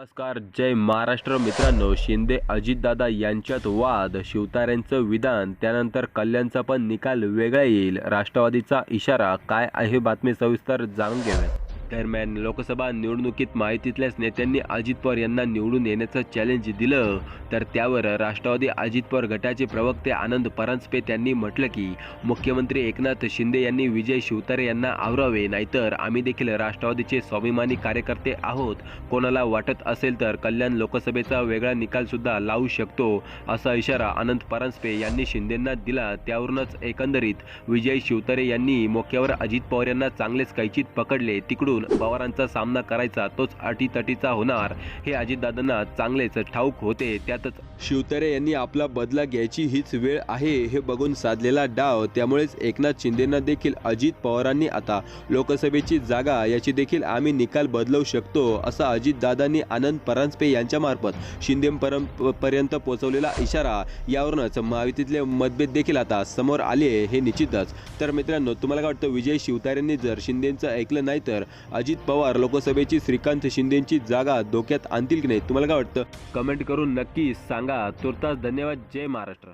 नमस्कार जय महाराष्ट्र. मित्रांनो शिंदे अजितदादा यांच्यात वाद शिवतारेंचं विधान त्यानंतर कल्याणचा पण निकाल वेगळा येईल. राष्ट्रवादीचा इशारा काय आहे? बातमी सविस्तर जाणून घेऊया दरम्यान लोकसभा निवडणुकीत माहितीतल्याच नेत्यांनी अजित पवार यांना निवडून येण्याचं चॅलेंज दिलं. तर त्यावर राष्ट्रवादी अजित पवार गटाचे प्रवक्ते आनंद परांजपे त्यांनी म्हटलं की मुख्यमंत्री एकनाथ शिंदे यांनी विजय शिवतारे यांना आवरावे नाहीतर आम्ही देखील राष्ट्रवादीचे स्वाभिमानी कार्यकर्ते आहोत. कोणाला वाटत असेल तर कल्याण लोकसभेचा वेगळा निकाल सुद्धा लावू शकतो असा इशारा आनंद परांजपे यांनी शिंदेंना दिला. त्यावरूनच एकंदरीत विजय शिवतारे यांनी मोक्यावर अजित पवार यांना चांगलेच कैचित पकडले. तिकडून पवारांचा सामना करायचा तोच अटीतटीचा होणार. हे अजितदादांना चांगलेच ठाऊक होते त्यातच शिवतारे यांनी आपला बदला घ्यायची हीच वेळ आहे हे बघून साधलेला डाव. त्यामुळेच एकनाथ शिंदेंना देखील अजित पवारांनी आता लोकसभेची जागा याची देखील आम्ही निकाल बदलवू शकतो असा अजितदादांनी आनंद परांजपे यांच्या मार्फत शिंदे पर्यंत पोहोचवलेला इशारा. यावरूनच महायुतीतले मतभेद देखील आता समोर आले हे निश्चितच. तर मित्रांनो तुम्हाला काय वाटतं? विजय शिवतारेंनी जर शिंदेंचं ऐकलं नाही तर अजित पवार लोकसभेची श्रीकांत शिंदेची जागा धोक्यात आणतील की नाही? तुम्हाला काय वाटतं? कमेंट करून नक्की सांगा. तुर्तास धन्यवाद. जय महाराष्ट्र.